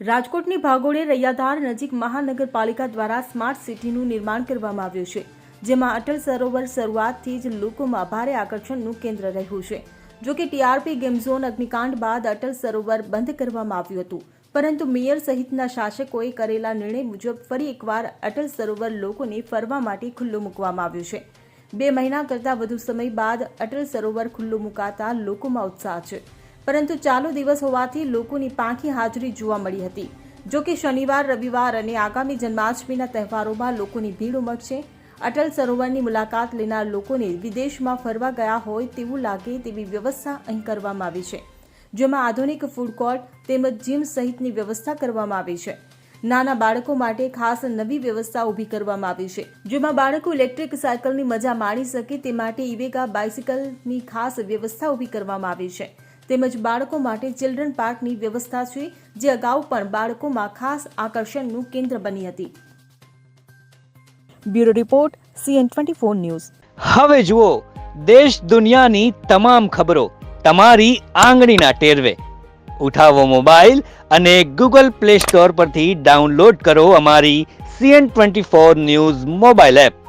રાજકોટની ભાગોળે રૈયાધાર નજીક મહાનગરપાલિકા દ્વારા સ્માર્ટ સિટીનું નિર્માણ કરવામાં આવ્યું છે, જેમાં અટલ સરોવર શરૂઆતથી જ લોકોમાં ભારે આકર્ષણનું કેન્દ્ર રહ્યું છે. જો કે ટીઆરપી ગેમ ઝોન અગ્નિકાંડ બાદ અટલ સરોવર બંધ કરવામાં આવ્યું હતું, પરંતુ મેયર સહિતના શાસકોએ કરેલા નિર્ણય મુજબ ફરી એકવાર અટલ સરોવર લોકોને ફરવા માટે ખુલ્લું મૂકવામાં આવ્યું છે. બે મહિના કરતાં વધુ સમય બાદ અટલ સરોવર ખુલ્લું મુકાતા લોકોમાં ઉત્સાહ છે. પરંતુ ચાલુ દિવસ હોવાથી લોકોની પાંખી હાજરી જોવા મળી હતી. જો કે શનિવાર, રવિવાર અને આગામી જન્માષ્ટમીના તહેવારોમાં લોકોની ભીડ ઉમટશે. અટલ સરોવરની મુલાકાત લેનાર લોકોને વિદેશમાં ફરવા ગયા હોય તેવું લાગે તેવી વ્યવસ્થા અહીં કરવામાં આવી છે, જેમાં આધુનિક ફૂડ કોર્ટ તેમજ જીમ સહિતની વ્યવસ્થા કરવામાં આવી છે. નાના બાળકો માટે ખાસ નવી વ્યવસ્થા ઊભી કરવામાં આવી છે, જેમાં બાળકો ઇલેક્ટ્રિક સાયકલની મજા માણી શકે તે માટે ઇવેગા બાઇસિકલની ખાસ વ્યવસ્થા ઊભી કરવામાં આવી છે. તેમજ બાળકો માટે ચિલ્ડ્રન પાર્કની વ્યવસ્થા છે, જે અગાઉ પણ બાળકોમાં ખાસ આકર્ષણનું કેન્દ્ર બની હતી. Bureau report CN twenty four news. હવે જુઓ, દેશ દુનિયાની તમામ ખબરો તમારી આંગળીના ટેરવે. ઉઠાવો મોબાઈલ અને ગૂગલ પ્લે સ્ટોર પરથી ડાઉનલોડ કરો અમારી CN twenty four news mobile app.